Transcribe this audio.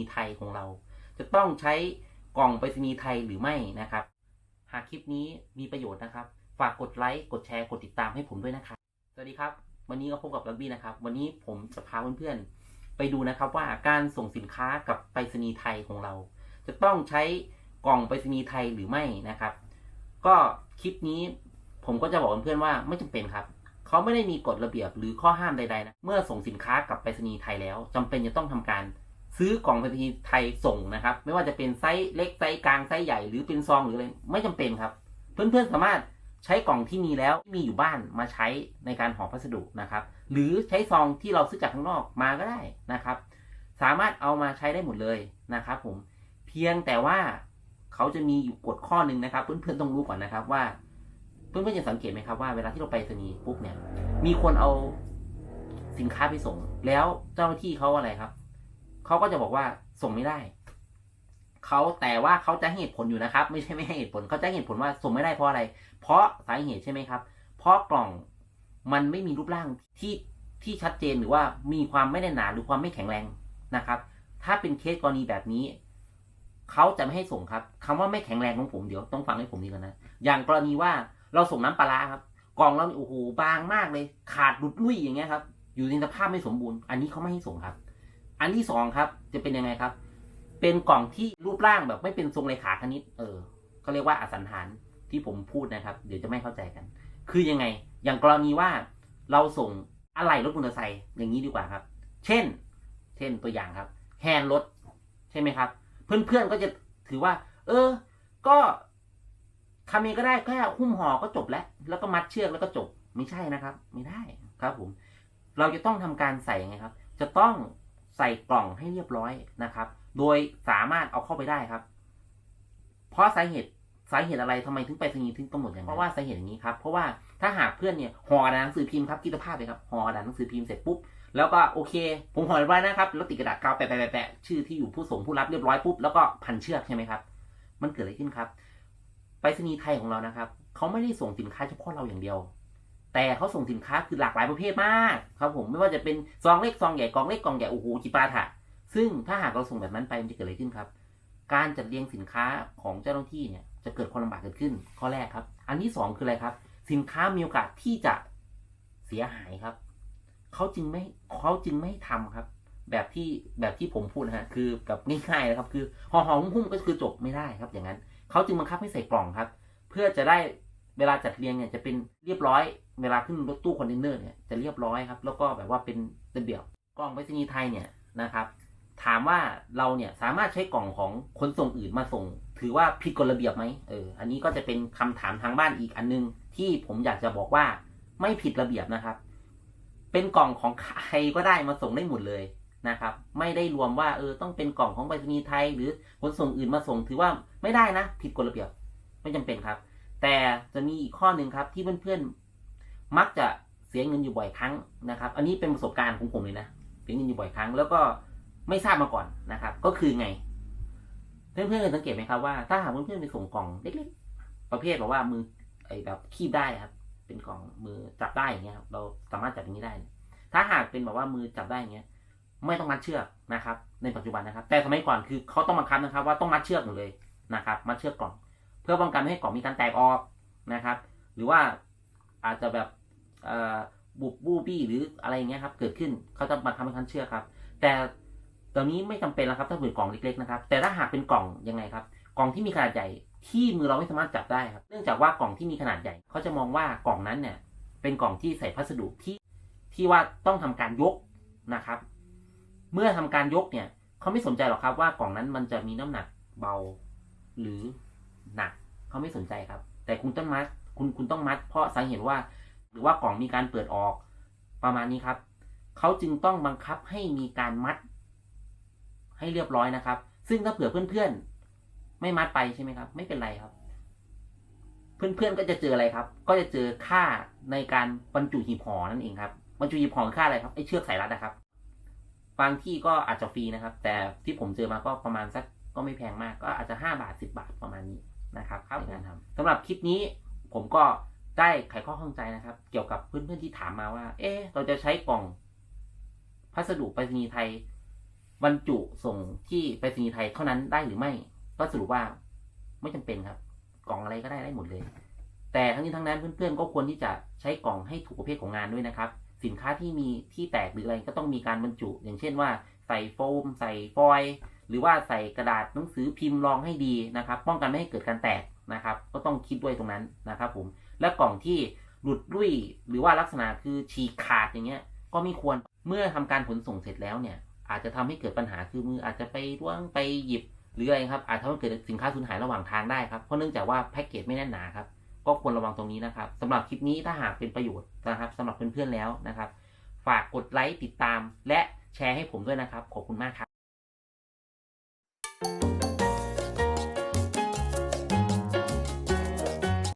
ณีย์ไทยของเรา จะต้องใช้กล่องไปรษณีย์ไทยหรือไม่นะครับ หากคลิปนี้มีประโยชน์นะครับ ฝากกดไลค์กดแชร์กดติดตามให้ผมด้วยนะครับสวัสดีครับ วันนี้ก็พบกับลักบี้นะครับ วันนี้ผมจะพาเพื่อนๆไปดูนะครับว่าการส่งสินค้ากับไปรษณีย์ไทยของเรา จะต้องใช้กล่องไปรษณีย์ไทยหรือไม่นะครับ ก็คลิปนี้ผมก็จะบอกเพื่อนๆว่าไม่จำเป็นครับเขาไม่ได้มีกฎระเบียบหรือข้อห้ามใดๆนะ เมื่อส่งสินค้ากับไปรษณีย์ไทยแล้วจำเป็นจะต้องทำการ ซื้อกล่องไปรษณีย์ไทยส่งนะครับ ไม่ว่าจะเป็นไซส์เล็กไซส์กลางไซส์ใหญ่หรือเป็นซองหรืออะไรไม่จำเป็นครับ เพื่อนๆสามารถใช้กล่องที่มีแล้วมีอยู่บ้านมาใช้ในการห่อพัสดุนะครับ หรือใช้ซองที่เราซื้อจากข้างนอกมาก็ได้นะครับ สามารถเอามาใช้ได้หมดเลยนะครับ ผมเพียงแต่ว่าเขาจะมีอยู่กฎข้อหนึ่งนะครับ เพื่อนๆต้องรู้ก่อนนะครับว่า เพื่อนๆจะสังเกตไหมครับว่าเวลาที่เราไปสนีปุ๊บเนี่ย มีคนเอาสินค้าไปส่ง แล้วเจ้าหน้าที่เขาอะไรครับ เขาก็จะบอกว่าส่งไม่ได้เขาแต่ว่าเขาจะเหตุผลอยู่นะครับ ไม่ใช่ไม่ให้เหตุผลเขาจะเหตุผลว่าส่งไม่ได้เพราะอะไร เพราะสาเหตุใช่ไหมครับ เพราะกล่องมันไม่มีรูปร่างที่ที่ชัดเจนหรือว่ามีความไม่แน่นหนาหรือความไม่แข็งแรงนะครับ ถ้าเป็นเคสกรณีแบบนี้เขาจะไม่ให้ส่งครับคำว่าไม่แข็งแรงของผมเดี๋ยวต้องฟังให้ผมดีก่อนนะอย่างกรณีว่าเราส่งน้ำปลาครับ กล่องเราโอ้โหบางมากเลย ขาดหลุดลุ่ยอย่างเงี้ยครับ อยู่ในสภาพไม่สมบูรณ์ อันนี้เขาไม่ให้ส่งครับ อันที่สองครับ จะเป็นยังไงครับ เป็นกล่องที่รูปร่างแบบไม่เป็นทรงเลขาคณิต เออเขาเรียกว่าอสันฐานที่ผมพูดนะครับ เดี๋ยวจะไม่เข้าใจกัน คือยังไง อย่างกรณีว่าเราส่งอะไหล่รถมอเตอร์ไซค์อย่างนี้ดีกว่าครับ เช่น เช่นตัวอย่างครับ แฮนด์รถ ใช่ไหมครับ เพื่อนๆก็จะถือว่า เออ ก็ทำเองก็ได้แค่หุ้มห่อก็จบแล้ว แล้วก็มัดเชือกแล้วก็จบไม่ใช่นะครับ ไม่ได้ครับผม เราจะต้องทำการใส่ไงครับ จะต้อง ใส่กล่องให้เรียบร้อยนะครับ โดยสามารถเอาเข้าไปได้ครับ เพราะสาเหตุสาเหตุอะไรทำไมถึงไปรษณีย์ถึงกำหนดอย่างนั้นเพราะว่าสาเหตุอย่างนี้ครับ เพราะว่าถ้าหากเพื่อนเนี่ยห่อกระดาษหนังสือพิมพ์ครับคิดภาพเลยครับห่อกระดาษหนังสือพิมพ์เสร็จปุ๊บแล้วก็โอเค ผมห่อเรียบร้อยนะครับ แล้วติดกระดาษกาวแปะแปะแปะแปะชื่อที่อยู่ผู้ส่งผู้รับเรียบร้อยปุ๊บแล้วก็พันเชือกใช่ไหมครับ มันเกิดอะไรขึ้นครับไปรษณีย์ไทยของเรานะครับเขาไม่ได้ส่งสินค้าเฉพาะเราอย่างเดียว แต่เขาส่งสินค้าคือหลากหลายประเภทมากครับผมไม่ว่าจะเป็นซองเล็กซองใหญ่กล่องเล็กกล่องใหญ่โอ้โหจิปาถะซึ่งถ้าหากเราส่งแบบนั้นไปมันจะเกิดอะไรขึ้นครับ การจัดเรียงสินค้าของเจ้าหน้าที่เนี่ยจะเกิดความลำบากเกิดขึ้น ข้อแรกครับ อันที่สองคืออะไรครับ สินค้ามีโอกาสที่จะเสียหายครับเขาจึงไม่เขาจึงไม่ทำครับ แบบที่แบบที่ผมพูดนะฮะคือแบบง่ายๆนะครับ คือห่อห่อหุ้มๆก็คือจบไม่ได้ครับ อย่างนั้นเขาจึงบังคับให้ใส่กล่องครับ เพื่อจะได้ เวลาจัดเรียงเนี่ยจะเป็นเรียบร้อย เวลาขึ้นรถตู้คอนเทนเนอร์เนี่ยจะเรียบร้อยครับ แล้วก็แบบว่าเป็นระเบียบกล่องไปรษณีย์ไทยเนี่ยนะครับ ถามว่าเราเนี่ยสามารถใช้กล่องของขนส่งอื่นมาส่ง ถือว่าผิดกฎระเบียบไหมเอออันนี้ก็จะเป็นคำถามทางบ้านอีกอันนึง ที่ผมอยากจะบอกว่าไม่ผิดระเบียบนะครับ เป็นกล่องของใครก็ได้มาส่งได้หมดเลยนะครับ ไม่ได้รวมว่าเออต้องเป็นกล่องของไปรษณีย์ไทย หรือขนส่งอื่นมาส่ง ถือว่าไม่ได้นะ ผิดกฎระเบียบไม่จำเป็นครับ แต่จะมีอีกข้อหนึ่งครับที่เพื่อนๆมักจะเสียเงินอยู่บ่อยครั้งนะครับ อันนี้เป็นประสบการณ์ของผมเลยนะเสียเงินอยู่บ่อยครั้ง แล้วก็ไม่ทราบมาก่อนนะครับ ก็คือไง เพื่อนๆเคยสังเกตไหมครับว่าถ้าหากเพื่อนๆไปส่งกล่องเล็กๆประเภทแบบว่ามือไอ้แบบคีบได้ครับ เป็นกล่องมือจับได้อย่างเงี้ยครับเราสามารถจับอย่างนี้ได้ ถ้าหากเป็นแบบว่ามือจับได้อย่างเงี้ย ไม่ต้องมัดเชือกนะครับ ในปัจจุบันนะครับ แต่สมัยก่อนคือเขาต้องบังคับนะครับ ว่าต้องมัดเชือกหมดเลยนะครับ มัดเชือกกล่อง พื่อป้องกันไม่ให้กล่องมีการแตกออกนะครับ หรือว่าอาจจะแบบบุบบูบี้หรืออะไรอย่างเงี้ยครับ เกิดขึ้นเขาจะบังคับให้คันเชื่อครับ แต่ตอนนี้ไม่จำเป็นแล้วครับถ้าเป็นกล่องเล็กๆนะครับ แต่ถ้าหากเป็นกล่องยังไงครับ กล่องที่มีขนาดใหญ่ที่มือเราไม่สามารถจับได้ครับ เนื่องจากว่ากล่องที่มีขนาดใหญ่เขาจะมองว่ากล่องนั้นเนี่ยเป็นกล่องที่ใส่พัสดุที่ที่ว่าต้องทำการยกนะครับ เมื่อทำการยกเนี่ยเขาไม่สนใจหรอกครับว่ากล่องนั้นมันจะมีน้ำหนักเบาหรือหนัก เขาไม่สนใจครับ แต่คุณต้องมัด คุณคุณต้องมัด เพราะสาเหตุว่า หรือว่ากล่องมีการเปิดออก ประมาณนี้ครับ เขาจึงต้องบังคับให้มีการมัด ให้เรียบร้อยนะครับ ซึ่งถ้าเผื่อเพื่อนๆ ไม่มัดไปใช่ไหมครับ ไม่เป็นไรครับ เพื่อนๆก็จะเจออะไรครับ ก็จะเจอค่าในการบรรจุหีบห่อนั่นเองครับบรรจุหีบห่อคือค่าอะไรครับไอ้เชือกสายรัดนะครับบางที่ก็อาจจะฟรีนะครับ แต่ที่ผมเจอมาก็ประมาณสักก็ไม่แพงมากก็อาจจะห้าบาทสิบาทประมาณนี้ นะครับครับในการทำสำหรับคลิปนี้ผมก็ได้ไขข้อข้องใจนะครับ เกี่ยวกับเพื่อนๆที่ถามมาว่า เอ๊ะเราจะใช้กล่อง พัสดุไปรษณีย์ไทยบรรจุส่งที่ไปรษณีย์ไทยเท่านั้นได้หรือไม่ ก็สรุปว่าไม่จำเป็นครับ กล่องอะไรก็ได้ได้หมดเลย แต่ทั้งนี้ทั้งนั้นเพื่อนๆก็ควรที่จะใช้กล่องให้ถูกประเภทของงานด้วยนะครับ สินค้าที่มีที่แตกหรืออะไรก็ต้องมีการบรรจุ อย่างเช่นว่า ใส่โฟม ใส่ฟอยล์ หรือว่าใส่กระดาษหนังสือพิมพ์รองให้ดีนะครับ ป้องกันไม่ให้เกิดการแตกนะครับ ก็ต้องคิดด้วยตรงนั้นนะครับผมและกล่องที่หลุดลุ่ยหรือว่าลักษณะคือฉีกขาดอย่างเงี้ย ก็ไม่ควรเมื่อทำการขนส่งเสร็จแล้วเนี่ย อาจจะทำให้เกิดปัญหาคือมืออาจจะไปร่วงไปหยิบหรืออะไรครับอาจจะทำให้เกิดสินค้าสูญหายระหว่างทางได้ครับเพราะเนื่องจากว่าแพ็กเกจไม่แน่นหนาครับก็ควรระวังตรงนี้นะครับสำหรับคลิปนี้ถ้าหากเป็นประโยชน์นะครับสำหรับเพื่อนๆแล้วนะครับ ฝากกดไลค์ติดตาม และแชร์ให้ผมด้วยนะครับขอบคุณมากครับ